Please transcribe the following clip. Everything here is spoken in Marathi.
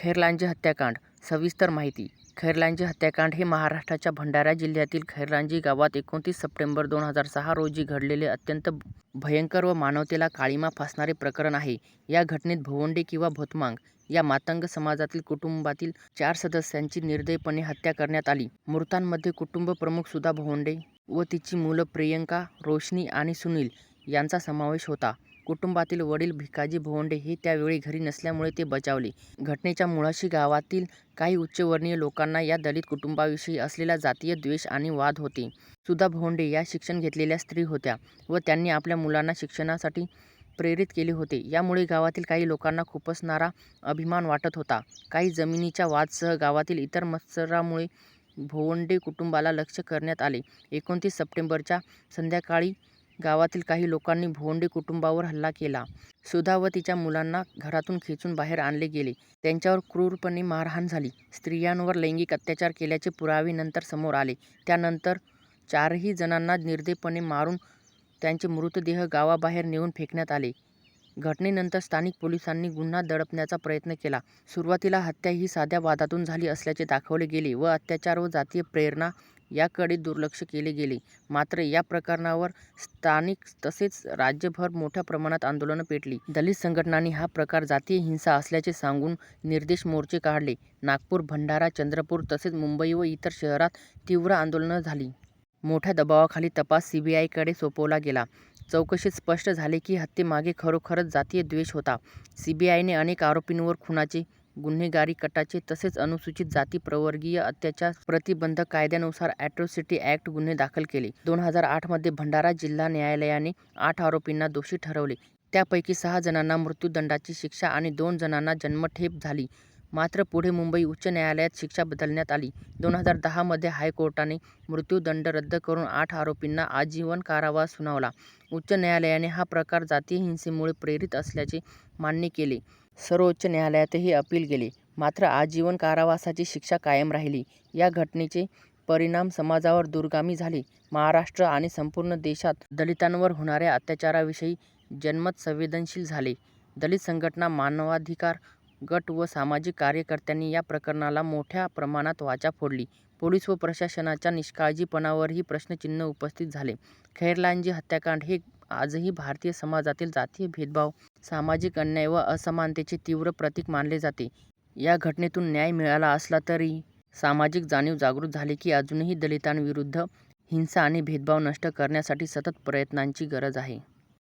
खैरलांजे हत्याकांड सविस्तर माहिती खैरलांजे हत्याकांड हे महाराष्ट्राच्या भंडारा जिल्ह्यातील खैरलांजी गावात एकोणतीस सप्टेंबर दोन हजार सहा रोजी घडलेले अत्यंत भयंकर व मानवतेला काळीमा फासणारे प्रकरण आहे. या घटनेत भोवंडे किंवा भोतमांग या मातंग समाजातील कुटुंबातील चार सदस्यांची निर्दयपणे हत्या करण्यात आली. मृतांमध्ये कुटुंबप्रमुख सुधा भोवंडे व तिची मुलं प्रियंका, रोशनी आणि सुनील यांचा समावेश होता. कुटुंबातील वडील भिकाजी भोवंडे हे त्यावेळी घरी नसल्यामुळे ते बचावले. घटनेच्या मुळाशी गावातील काही उच्चवर्णीय लोकांना या दलित कुटुंबाविषयी असलेला जातीय द्वेष आणि वाद होते. सुधा भोंडे या शिक्षण घेतलेल्या स्त्री होत्या व त्यांनी आपल्या मुलांना शिक्षणासाठी प्रेरित केले होते. यामुळे गावातील काही लोकांना खुपसणारा अभिमान वाटत होता. काही जमिनीच्या वादासह गावातील इतर मत्सरामुळे भोवंडे कुटुंबाला लक्ष्य करण्यात आले. एकोणतीस सप्टेंबरच्या संध्याकाळी गावातील काही लोकांनी भोवंडे कुटुंबावर हल्ला केला. सुधा व तिच्या मुलांना घरातून खेचून बाहेर आणले गेले. त्यांच्यावर क्रूरपणे मारहाण झाली. स्त्रियांवर लैंगिक अत्याचार केल्याचे पुरावे नंतर समोर आले. त्यानंतर चारही जणांना निर्दयपणे मारून त्यांचे मृतदेह गावाबाहेर नेऊन फेकण्यात आले. घटनेनंतर स्थानिक पोलिसांनी गुन्हा दडपण्याचा प्रयत्न केला. सुरुवातीला हत्या ही साध्या वादातून झाली असल्याचे दाखवले गेले व अत्याचार व जातीय प्रेरणा याकडे दुर्लक्ष केले गेले. मात्र या प्रकरणावर स्थानिक तसेच राज्यभर मोठ्या प्रमाणात आंदोलनं पेटली. दलित संघटनांनी हा प्रकार जातीय हिंसा असल्याचे सांगून निर्देश मोर्चे काढले. नागपूर, भंडारा, चंद्रपूर तसेच मुंबई व इतर शहरात तीव्र आंदोलनं झाली. मोठ्या दबावाखाली तपास सीबीआयकडे सोपवला गेला. चौकशीत स्पष्ट झाले की हत्येमागे खरोखरच जातीय द्वेष होता. सीबीआयने अनेक आरोपींवर खुनाचे, गुन्हेगारी कटाचे तसेच अनुसूचित जाती प्रवर्गीय अत्याचार प्रतिबंधक कायद्यानुसार अॅट्रॉसिटी ॲक्ट गुन्हे दाखल केले. दोन हजार आठमध्ये भंडारा जिल्हा न्यायालयाने आठ आरोपींना दोषी ठरवले. त्यापैकी सहा जणांना मृत्यूदंडाची शिक्षा आणि दोन जणांना जन्मठेप झाली. मात्र पुढे मुंबई उच्च न्यायालयात शिक्षा बदलण्यात आली. दोन हजार दहामध्ये हायकोर्टाने मृत्यूदंड रद्द करून आठ आरोपींना आजीवन कारावास सुनावला. उच्च न्यायालयाने हा प्रकार जातीय हिंसेमुळे प्रेरित असल्याचे मान्य केले. सर्वोच्च न्यायालयातही अपील केले. मात्र आजीवन कारावासाची शिक्षा कायम राहिली. या घटनेचे परिणाम समाजावर दूरगामी झाले. महाराष्ट्र आणि संपूर्ण देशात दलितांवर होणाऱ्या अत्याचाराविषयी जनमत संवेदनशील झाले. दलित संघटना, मानवाधिकार गट व सामाजिक कार्यकर्त्यांनी या प्रकरणाला मोठ्या प्रमाणात वाचा फोडली. पोलीस व प्रशासनाच्या निष्काळजीपणावरही प्रश्नचिन्ह उपस्थित झाले. खैरलांजी हत्याकांड हे आजही भारतीय समाजातील जातीय भेदभाव, सामाजिक अन्याय व असमानतेचे तीव्र प्रतीक मानले जाते. या घटनेतून न्याय मिळाला असला तरी सामाजिक जाणीव जागृत झाली की अजूनही दलितांविरुद्ध हिंसा आणि भेदभाव नष्ट करण्यासाठी सतत प्रयत्नांची गरज आहे.